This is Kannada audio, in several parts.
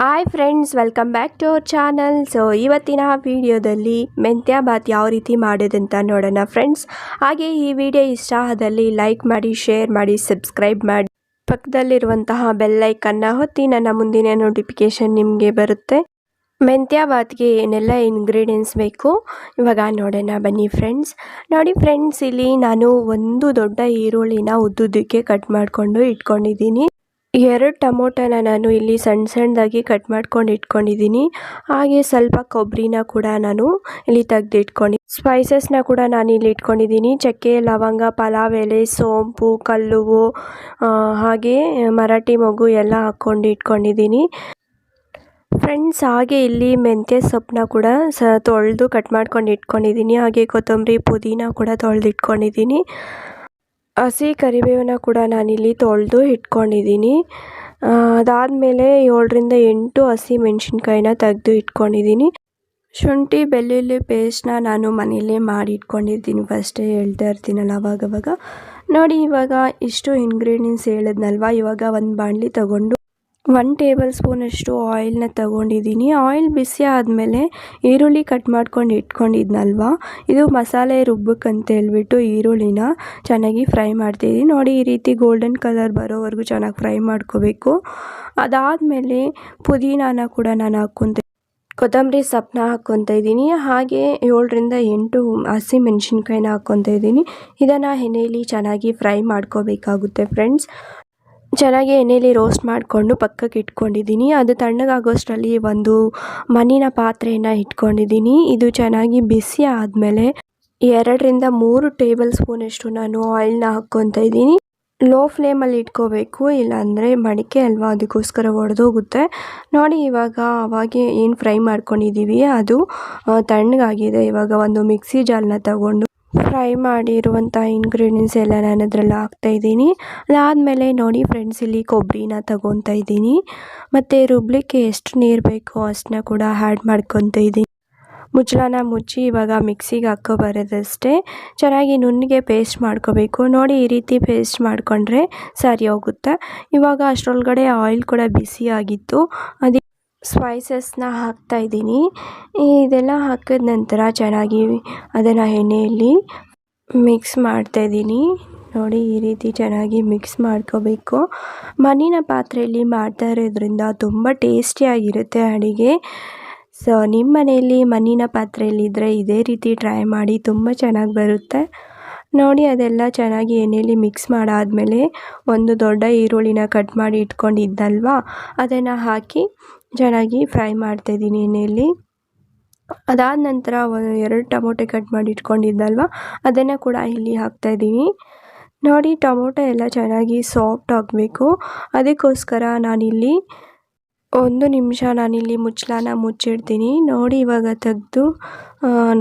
Hi friends welcome back to our channel so ಇವತ್ತಿನ ವಿಡಿಯೋದಲ್ಲಿ ಮೆಂತ್ಯ ಬಾತ್ ಯಾವ ರೀತಿ ಮಾಡೋದಂತ ನೋಡೋಣ ಫ್ರೆಂಡ್ಸ್ ಹಾಗೆ ಈ ವಿಡಿಯೋ ಇಷ್ಟ ಆದಲ್ಲಿ ಲೈಕ್ ಮಾಡಿ ಶೇರ್ ಮಾಡಿ ಸಬ್ಸ್ಕ್ರೈಬ್ ಮಾಡಿ. ಪಕ್ಕದಲ್ಲಿರುವಂತಹ ಬೆಲ್ಲೈಕನ್ನ ಹೊತ್ತಿ ನನ್ನ ಮುಂದಿನ ನೋಟಿಫಿಕೇಷನ್ ನಿಮಗೆ ಬರುತ್ತೆ. ಮೆಂತ್ಯ ಬಾತ್ಗೆ ಏನೆಲ್ಲ ಇಂಗ್ರೀಡಿಯೆಂಟ್ಸ್ ಬೇಕು? ಇವಾಗ ನೋಡೋಣ, ಬನ್ನಿ ಫ್ರೆಂಡ್ಸ್ ನೋಡಿ ಫ್ರೆಂಡ್ಸ್ ಇಲ್ಲಿ ನಾನು ಒಂದು ದೊಡ್ಡ ಈರುಳ್ಳಿನ ಉದ್ದುದ್ದಕ್ಕೆ ಕಟ್ ಮಾಡಿಕೊಂಡು ಇಟ್ಕೊಂಡಿದ್ದೀನಿ. ಎರಡು ಟೊಮೊಟೊನ ನಾನು ಇಲ್ಲಿ ಸಣ್ಣ ಸಣ್ಣದಾಗಿ ಕಟ್ ಮಾಡ್ಕೊಂಡು ಇಟ್ಕೊಂಡಿದ್ದೀನಿ. ಹಾಗೆ ಸ್ವಲ್ಪ ಕೊಬ್ಬರಿನ ಕೂಡ ನಾನು ಇಲ್ಲಿ ತೆಗ್ದು ಇಟ್ಕೊಂಡು ಸ್ಪೈಸಸ್ನ ಕೂಡ ನಾನು ಇಲ್ಲಿ ಇಟ್ಕೊಂಡಿದ್ದೀನಿ. ಚಕ್ಕೆ, ಲವಂಗ, ಪಲಾವ್, ಎಲೆ, ಸೋಂಪು, ಕಲ್ಲುವು ಹಾಗೆ ಮರಾಠಿ ಮಗು ಎಲ್ಲ ಹಾಕ್ಕೊಂಡು ಇಟ್ಕೊಂಡಿದ್ದೀನಿ. ಫ್ರೆಂಡ್ಸ್, ಹಾಗೆ ಇಲ್ಲಿ ಮೆಂತ್ಯ ಸೊಪ್ಪನ್ನ ಕೂಡ ಸ ತೊಳೆದು ಕಟ್ ಮಾಡ್ಕೊಂಡು ಇಟ್ಕೊಂಡಿದ್ದೀನಿ. ಹಾಗೆ ಕೊತ್ತಂಬರಿ ಪುದೀನ ಕೂಡ ತೊಳೆದು ಇಟ್ಕೊಂಡಿದ್ದೀನಿ ಹಸಿ ಕರಿಬೇವನ್ನ ಕೂಡ ನಾನಿಲ್ಲಿ ತೊಳೆದು ಇಟ್ಕೊಂಡಿದ್ದೀನಿ. ಅದಾದಮೇಲೆ ಏಳರಿಂದ ಎಂಟು ಹಸಿ ಮೆಣಸಿನ್ಕಾಯಿನ ತೆಗೆದು ಇಟ್ಕೊಂಡಿದ್ದೀನಿ. ಶುಂಠಿ, ಬೆಳ್ಳುಳ್ಳಿ ಪೇಸ್ಟ್ನ ನಾನು ಮನೆಯಲ್ಲೇ ಮಾಡಿ ಇಟ್ಕೊಂಡಿದ್ದೀನಿ ಫಸ್ಟೇ ಹೇಳ್ತಾ ಇರ್ತೀನಲ್ಲ ಅವಾಗವಾಗ. ನೋಡಿ ಇವಾಗ ಇಷ್ಟು ಇಂಗ್ರೀಡಿಯೆಂಟ್ಸ್ ಹೇಳಿದ್ನಲ್ವ? ಇವಾಗ ಒಂದು ಬಾಣಲಿ ತಗೊಂಡು ಒನ್ ಟೇಬಲ್ ಸ್ಪೂನಷ್ಟು ಆಯಿಲ್ನ ತಗೊಂಡಿದ್ದೀನಿ. ಆಯಿಲ್ ಬಿಸಿ ಆದಮೇಲೆ ಈರುಳ್ಳಿ ಕಟ್ ಮಾಡ್ಕೊಂಡು ಇಟ್ಕೊಂಡಿದ್ನಲ್ವ? ಇದು ಮಸಾಲೆ ರುಬ್ಬಕ್ಕಂತ ಹೇಳ್ಬಿಟ್ಟು ಈರುಳ್ಳಿನ ಚೆನ್ನಾಗಿ ಫ್ರೈ ಮಾಡ್ತಿದ್ದೀನಿ. ನೋಡಿ, ಈ ರೀತಿ ಗೋಲ್ಡನ್ ಕಲರ್ ಬರೋವರೆಗೂ ಚೆನ್ನಾಗಿ ಫ್ರೈ ಮಾಡ್ಕೋಬೇಕು. ಅದಾದಮೇಲೆ ಪುದೀನಾನ ಕೂಡ ನಾನು ಹಾಕ್ಕೊಂತ ಕೊತ್ತಂಬರಿ ಸೊಪ್ಪನ್ನ ಹಾಕ್ಕೊತ ಇದ್ದೀನಿ. ಹಾಗೆ ಏಳರಿಂದ ಎಂಟು ಹಸಿ ಮೆಣಸಿನ್ಕಾಯಿನ ಹಾಕ್ಕೊತ ಇದ್ದೀನಿ. ಇದನ್ನು ಎಣ್ಣೆಯಲ್ಲಿ ಚೆನ್ನಾಗಿ ಫ್ರೈ ಮಾಡ್ಕೋಬೇಕಾಗುತ್ತೆ ಫ್ರೆಂಡ್ಸ್ ಚೆನ್ನಾಗಿ ಎಣ್ಣೆಯಲ್ಲಿ ರೋಸ್ಟ್ ಮಾಡಿಕೊಂಡು ಪಕ್ಕಕ್ಕೆ ಇಟ್ಕೊಂಡಿದ್ದೀನಿ. ಅದು ತಣ್ಣಗಾಗೋಷ್ಟರಲ್ಲಿ ಒಂದು ಮಣ್ಣಿನ ಪಾತ್ರೆಯನ್ನು ಇಟ್ಕೊಂಡಿದ್ದೀನಿ. ಇದು ಚೆನ್ನಾಗಿ ಬಿಸಿ ಆದಮೇಲೆ ಎರಡರಿಂದ ಮೂರು ಟೇಬಲ್ ಸ್ಪೂನಷ್ಟು ನಾನು ಆಯಿಲ್ನ ಹಾಕ್ಕೊತಾ ಇದ್ದೀನಿ. ಲೋ ಫ್ಲೇಮಲ್ಲಿ ಇಟ್ಕೋಬೇಕು, ಇಲ್ಲಾಂದರೆ ಮಡಿಕೆ ಅಲ್ವಾ ಅದಕ್ಕೋಸ್ಕರ ಒಡೆದೋಗುತ್ತೆ. ನೋಡಿ, ಇವಾಗ ಅವಾಗೆ ಏನು ಫ್ರೈ ಮಾಡ್ಕೊಂಡಿದ್ದೀವಿ, ಅದು ತಣ್ಣಗಾಗಿದೆ. ಇವಾಗ ಒಂದು ಮಿಕ್ಸಿ ಜಾಲನ್ನ ತಗೊಂಡು ಫ್ರೈ ಮಾಡಿರುವಂಥ ಇಂಗ್ರೀಡಿಯೆಂಟ್ಸ್ ಎಲ್ಲ ನಾನು ಅದರಲ್ಲಿ ಹಾಕ್ತಾಯಿದ್ದೀನಿ ಅದಾದಮೇಲೆ ನೋಡಿ ಫ್ರೆಂಡ್ಸ್ ಇಲ್ಲಿ ಕೊಬ್ಬರಿನ ತಗೊತಾ ಇದ್ದೀನಿ. ಮತ್ತು ರುಬ್ಲಿಕ್ಕೆ ಎಷ್ಟು ನೀರು ಬೇಕೋ ಅಷ್ಟನ್ನ ಕೂಡ ಆ್ಯಡ್ ಮಾಡ್ಕೊತ ಇದ್ದೀನಿ. ಮುಚ್ಚಳನ ಮುಚ್ಚಿ ಇವಾಗ ಮಿಕ್ಸಿಗೆ ಹಾಕೋ ಬರೋದಷ್ಟೇ. ಚೆನ್ನಾಗಿ ನುಣ್ಣಗೆ ಪೇಸ್ಟ್ ಮಾಡ್ಕೋಬೇಕು. ನೋಡಿ ಈ ರೀತಿ ಪೇಸ್ಟ್ ಮಾಡಿಕೊಂಡ್ರೆ ಸರಿ ಹೋಗುತ್ತೆ? ಇವಾಗ ಅಷ್ಟರೊಳಗಡೆ ಆಯಿಲ್ ಕೂಡ ಬಿಸಿ ಆಗಿತ್ತು. ಸ್ಪೈಸಸ್ನ ಹಾಕ್ತಾ ಇದ್ದೀನಿ. ಇದೆಲ್ಲ ಹಾಕಿದ ನಂತರ ಚೆನ್ನಾಗಿ ಅದನ್ನು ಎಣ್ಣೆಯಲ್ಲಿ ಮಿಕ್ಸ್ ಮಾಡ್ತಾ ಇದ್ದೀನಿ. ನೋಡಿ, ಈ ರೀತಿ ಚೆನ್ನಾಗಿ ಮಿಕ್ಸ್ ಮಾಡ್ಕೋಬೇಕು. ಮಣ್ಣಿನ ಪಾತ್ರೆಯಲ್ಲಿ ಮಾಡ್ತಾ ಇರೋದ್ರಿಂದ ತುಂಬ ಟೇಸ್ಟಿಯಾಗಿರುತ್ತೆ ಅಡುಗೆ. ಸೊ, ನಿಮ್ಮ ಮನೆಯಲ್ಲಿ ಮಣ್ಣಿನ ಪಾತ್ರೆಯಲ್ಲಿದ್ದರೆ ಇದೇ ರೀತಿ ಟ್ರೈ ಮಾಡಿ, ತುಂಬ ಚೆನ್ನಾಗಿ ಬರುತ್ತೆ. ನೋಡಿ, ಅದೆಲ್ಲ ಚೆನ್ನಾಗಿ ಎಣ್ಣೆಯಲ್ಲಿ ಮಿಕ್ಸ್ ಮಾಡಾದಮೇಲೆ ಒಂದು ದೊಡ್ಡ ಈರುಳ್ಳಿನ ಕಟ್ ಮಾಡಿ ಇಟ್ಕೊಂಡಿದ್ದಲ್ವಾ? ಅದನ್ನು ಹಾಕಿ ಚೆನ್ನಾಗಿ ಫ್ರೈ ಮಾಡ್ತಾಯಿದ್ದೀನಿ ಎಣ್ಣೆಯಲ್ಲಿ. ಅದಾದ ನಂತರ ಎರಡು ಟೊಮೊಟೊ ಕಟ್ ಮಾಡಿ ಇಟ್ಕೊಂಡಿದ್ದಲ್ವ? ಅದನ್ನು ಕೂಡ ಇಲ್ಲಿ ಹಾಕ್ತಾಯಿದ್ದೀನಿ ನೋಡಿ, ಟೊಮೊಟೊ ಎಲ್ಲ ಚೆನ್ನಾಗಿ ಸಾಫ್ಟ್ ಆಗಬೇಕು. ಅದಕ್ಕೋಸ್ಕರ ನಾನಿಲ್ಲಿ ಒಂದು ನಿಮಿಷ ನಾನಿಲ್ಲಿ ಮುಚ್ಚಲಾನ ಮುಚ್ಚಿಡ್ತೀನಿ. ನೋಡಿ, ಇವಾಗ ತೆಗೆದು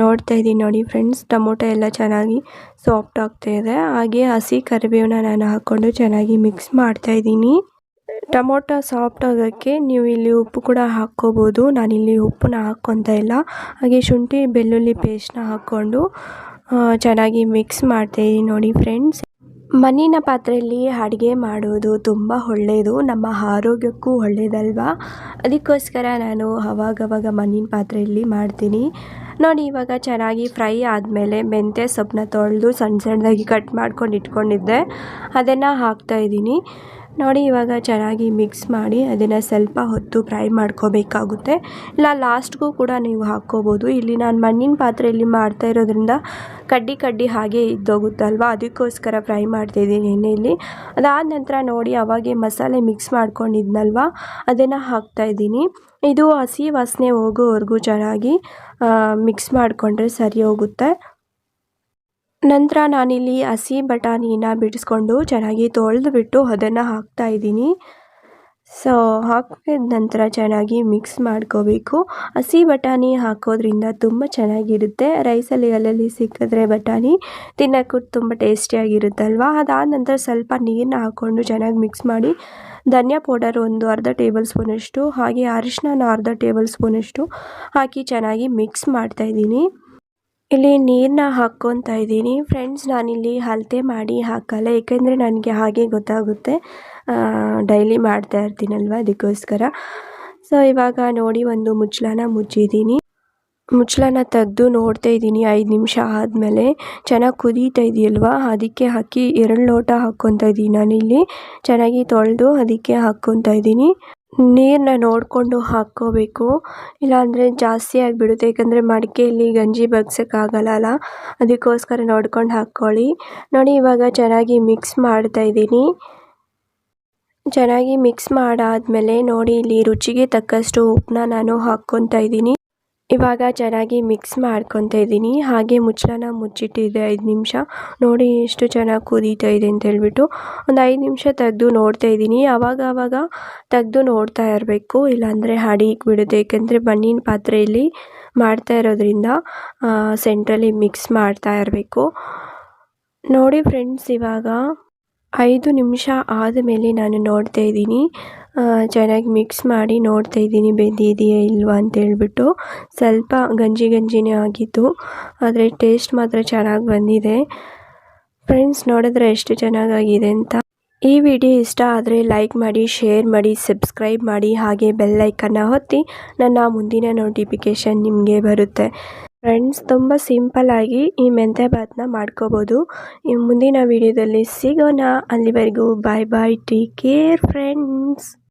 ನೋಡ್ತಾ ಇದ್ದೀನಿ ನೋಡಿ ಫ್ರೆಂಡ್ಸ್ ಟೊಮೊಟೊ ಎಲ್ಲ ಚೆನ್ನಾಗಿ ಸಾಫ್ಟ್ ಆಗ್ತಾಯಿದೆ ಹಾಗೆ ಹಸಿ ಕರಿಬೇವನ್ನ ನಾನು ಹಾಕ್ಕೊಂಡು ಚೆನ್ನಾಗಿ ಮಿಕ್ಸ್ ಮಾಡ್ತಾ ಇದ್ದೀನಿ. ಟೊಮೊಟೊ ಸಾಫ್ಟ್ ಆಗೋಕ್ಕೆ ನೀವು ಇಲ್ಲಿ ಉಪ್ಪು ಕೂಡ ಹಾಕ್ಕೋಬೋದು. ನಾನಿಲ್ಲಿ ಉಪ್ಪನ್ನ ಹಾಕ್ಕೊತಾ ಇಲ್ಲ. ಹಾಗೆ ಶುಂಠಿ, ಬೆಳ್ಳುಳ್ಳಿ ಪೇಸ್ಟ್ನ ಹಾಕ್ಕೊಂಡು ಚೆನ್ನಾಗಿ ಮಿಕ್ಸ್ ಮಾಡ್ತೀನಿ ನೋಡಿ ಫ್ರೆಂಡ್ಸ್ ಮಣ್ಣಿನ ಪಾತ್ರೆಯಲ್ಲಿ ಅಡುಗೆ ಮಾಡೋದು ತುಂಬ ಒಳ್ಳೆಯದು. ನಮ್ಮ ಆರೋಗ್ಯಕ್ಕೂ ಒಳ್ಳೆಯದಲ್ವಾ? ಅದಕ್ಕೋಸ್ಕರ ನಾನು ಅವಾಗವಾಗ ಮಣ್ಣಿನ ಪಾತ್ರೆಯಲ್ಲಿ ಮಾಡ್ತೀನಿ. ನೋಡಿ, ಇವಾಗ ಚೆನ್ನಾಗಿ ಫ್ರೈ ಆದಮೇಲೆ ಮೆಂತ್ಯ ಸೊಪ್ಪನ್ನ ತೊಳೆದು ಸಣ್ಣ ಸಣ್ಣದಾಗಿ ಕಟ್ ಮಾಡ್ಕೊಂಡು ಇಟ್ಕೊಂಡಿದ್ದೆ. ಅದನ್ನು ಹಾಕ್ತಾಯಿದ್ದೀನಿ ನೋಡಿ, ಇವಾಗ ಚೆನ್ನಾಗಿ ಮಿಕ್ಸ್ ಮಾಡಿ ಅದನ್ನು ಸ್ವಲ್ಪ ಹೊತ್ತು ಫ್ರೈ ಮಾಡ್ಕೋಬೇಕಾಗುತ್ತೆ. ಇಲ್ಲ, ಲಾಸ್ಟ್ಗೂ ಕೂಡ ನೀವು ಹಾಕ್ಕೋಬೋದು. ಇಲ್ಲಿ ನಾನು ಮಣ್ಣಿನ ಪಾತ್ರೆಯಲ್ಲಿ ಮಾಡ್ತಾ ಇರೋದ್ರಿಂದ ಕಡ್ಡಿ ಕಡ್ಡಿ ಹಾಗೆ ಇದ್ದೋಗುತ್ತಲ್ವ? ಅದಕ್ಕೋಸ್ಕರ ಫ್ರೈ ಮಾಡ್ತಾಯಿದ್ದೀನಿ ಎಣ್ಣೆಯಲ್ಲಿ ಅದಾದ ನಂತರ ನೋಡಿ, ಅವಾಗೆ ಮಸಾಲೆ ಮಿಕ್ಸ್ ಮಾಡ್ಕೊಂಡಿದ್ನಲ್ವ? ಅದನ್ನು ಹಾಕ್ತಾಯಿದ್ದೀನಿ ಇದು ಹಸಿ ವಾಸನೆ ಹೋಗೋವರೆಗೂ ಚೆನ್ನಾಗಿ ಮಿಕ್ಸ್ ಮಾಡಿಕೊಂಡ್ರೆ ಸರಿ ಹೋಗುತ್ತೆ. ನಂತರ ನಾನಿಲ್ಲಿ ಹಸಿ ಬಟಾಣಿನ ಬಿಡಿಸ್ಕೊಂಡು ಚೆನ್ನಾಗಿ ತೊಳೆದುಬಿಟ್ಟು ಅದನ್ನು ಹಾಕ್ತಾ ಇದ್ದೀನಿ. ಸೊ ಹಾಕಿದ ನಂತರ ಚೆನ್ನಾಗಿ ಮಿಕ್ಸ್ ಮಾಡ್ಕೋಬೇಕು. ಹಸಿ ಬಟಾಣಿ ಹಾಕೋದ್ರಿಂದ ತುಂಬ ಚೆನ್ನಾಗಿರುತ್ತೆ. ರೈಸಲ್ಲಿ ಅಲ್ಲಲ್ಲಿ ಸಿಕ್ಕಿದ್ರೆ ಬಟಾಣಿ ತಿನ್ನೋಕ್ಕೂ ತುಂಬ ಟೇಸ್ಟಿಯಾಗಿರುತ್ತಲ್ವ? ಅದಾದ ನಂತರ ಸ್ವಲ್ಪ ನೀರನ್ನ ಹಾಕ್ಕೊಂಡು ಚೆನ್ನಾಗಿ ಮಿಕ್ಸ್ ಮಾಡಿ ಧನಿಯಾ ಪೌಡರ್ ಒಂದು ಅರ್ಧ ಟೇಬಲ್ ಸ್ಪೂನಷ್ಟು ಹಾಗೆ ಅರಿಶಿನ ಅರ್ಧ ಟೇಬಲ್ ಸ್ಪೂನಷ್ಟು ಹಾಕಿ ಚೆನ್ನಾಗಿ ಮಿಕ್ಸ್ ಮಾಡ್ತಾಯಿದ್ದೀನಿ ಇಲ್ಲಿ ನೀರನ್ನ ಹಾಕ್ಕೊತಾ ಇದ್ದೀನಿ. ಫ್ರೆಂಡ್ಸ್ ನಾನಿಲ್ಲಿ ಅಳತೆ ಮಾಡಿ ಹಾಕಲ್ಲ. ಏಕೆಂದರೆ ನನಗೆ ಹಾಗೆ ಗೊತ್ತಾಗುತ್ತೆ. ಡೈಲಿ ಮಾಡ್ತಾ ಇರ್ತೀನಲ್ವ ಅದಕ್ಕೋಸ್ಕರ. ಸೊ ಇವಾಗ ನೋಡಿ ಒಂದು ಮುಚ್ಚಳನ ಮುಚ್ಚಿದ್ದೀನಿ. ಮುಚ್ಚಳನ ತೆಗೆದು ನೋಡ್ತಾ ಇದ್ದೀನಿ ಐದು ನಿಮಿಷ ಆದಮೇಲೆ. ಚೆನ್ನಾಗಿ ಕುದೀತಾ ಇದೆಯಲ್ವಾ? ಅದಕ್ಕೆ ಹಾಕಿ ಎರಡು ಲೋಟ ಹಾಕ್ಕೊತಾ ಇದ್ದೀನಿ ನಾನಿಲ್ಲಿ. ಚೆನ್ನಾಗಿ ತೊಳೆದು ಅದಕ್ಕೆ ಹಾಕ್ಕೊತಾ ಇದ್ದೀನಿ. ನೀರನ್ನ ನೋಡಿಕೊಂಡು ಹಾಕ್ಕೋಬೇಕು. ಇಲ್ಲಾಂದರೆ ಜಾಸ್ತಿ ಆಗಿಬಿಡುತ್ತೆ. ಏಕೆಂದರೆ ಮಡಿಕೆಯಲ್ಲಿ ಗಂಜಿ ಬಗ್ಸೋಕ್ಕಾಗಲ್ಲ ಅದಕ್ಕೋಸ್ಕರ ನೋಡ್ಕೊಂಡು ಹಾಕ್ಕೊಳ್ಳಿ. ನೋಡಿ, ಇವಾಗ ಚೆನ್ನಾಗಿ ಮಿಕ್ಸ್ ಮಾಡ್ತಾ ಇದ್ದೀನಿ. ಚೆನ್ನಾಗಿ ಮಿಕ್ಸ್ ಮಾಡಾದಮೇಲೆ ನೋಡಿ, ಇಲ್ಲಿ ರುಚಿಗೆ ತಕ್ಕಷ್ಟು ಉಪ್ಪನ್ನ ನಾನು ಹಾಕ್ಕೊತಾ ಇದ್ದೀನಿ. ಇವಾಗ ಚೆನ್ನಾಗಿ ಮಿಕ್ಸ್ ಮಾಡ್ಕೊತಾ ಇದ್ದೀನಿ. ಹಾಗೆ ಮುಚ್ಚಳನ ಮುಚ್ಚಿಟ್ಟಿದ್ದೆ ಐದು ನಿಮಿಷ. ನೋಡಿ ಎಷ್ಟು ಚೆನ್ನಾಗಿ ಕುದೀತಾ ಇದೆ ಅಂತ ಹೇಳ್ಬಿಟ್ಟು ಒಂದು ಐದು ನಿಮಿಷ ತೆಗೆದು ನೋಡ್ತಾ ಇದ್ದೀನಿ. ಆವಾಗ ಆವಾಗ ತೆಗೆದು ನೋಡ್ತಾ ಇರಬೇಕು. ಇಲ್ಲಾಂದರೆ ಹಾಡಿ ಬಿಡುತ್ತೆ. ಏಕೆಂದರೆ ಮಣ್ಣಿನ ಪಾತ್ರೆಯಲ್ಲಿ ಮಾಡ್ತಾ ಇರೋದ್ರಿಂದ ಸೆಂಟ್ರಲ್ಲಿ ಮಿಕ್ಸ್ ಮಾಡ್ತಾ ಇರಬೇಕು. ನೋಡಿ ಫ್ರೆಂಡ್ಸ್ ಇವಾಗ ಐದು ನಿಮಿಷ ಆದಮೇಲೆ ನಾನು ನೋಡ್ತಾ ಇದ್ದೀನಿ. ಚೆನ್ನಾಗಿ ಮಿಕ್ಸ್ ಮಾಡಿ ನೋಡ್ತಾ ಇದ್ದೀನಿ. ಬೆಂದಿದೆಯಾ ಇಲ್ವಾ ಅಂತೇಳ್ಬಿಟ್ಟು ಸ್ವಲ್ಪ ಗಂಜಿ ಗಂಜಿನೇ ಆಗಿತ್ತು ಆದರೆ ಟೇಸ್ಟ್ ಮಾತ್ರ ಚೆನ್ನಾಗಿ ಬಂದಿದೆ. ಫ್ರೆಂಡ್ಸ್ ನೋಡಿದ್ರೆ ಎಷ್ಟು ಚೆನ್ನಾಗಾಗಿದೆ ಅಂತ. ಈ ವಿಡಿಯೋ ಇಷ್ಟ ಆದರೆ ಲೈಕ್ ಮಾಡಿ ಶೇರ್ ಮಾಡಿ ಸಬ್ಸ್ಕ್ರೈಬ್ ಮಾಡಿ, ಹಾಗೆ ಬೆಲ್ಲೈಕನ್ನು ಹೊತ್ತಿ ನನ್ನ ಮುಂದಿನ ನೋಟಿಫಿಕೇಷನ್ ನಿಮಗೆ ಬರುತ್ತೆ. ಫ್ರೆಂಡ್ಸ್ ತುಂಬ ಸಿಂಪಲ್ಲಾಗಿ ಈ ಮೆಂತ್ಯ ಭಾತ್ನ ಮಾಡ್ಕೋಬೋದು. ಈ ಮುಂದಿನ ವಿಡಿಯೋದಲ್ಲಿ ಸಿಗೋಣ. ಅಲ್ಲಿವರೆಗೂ bye bye take care friends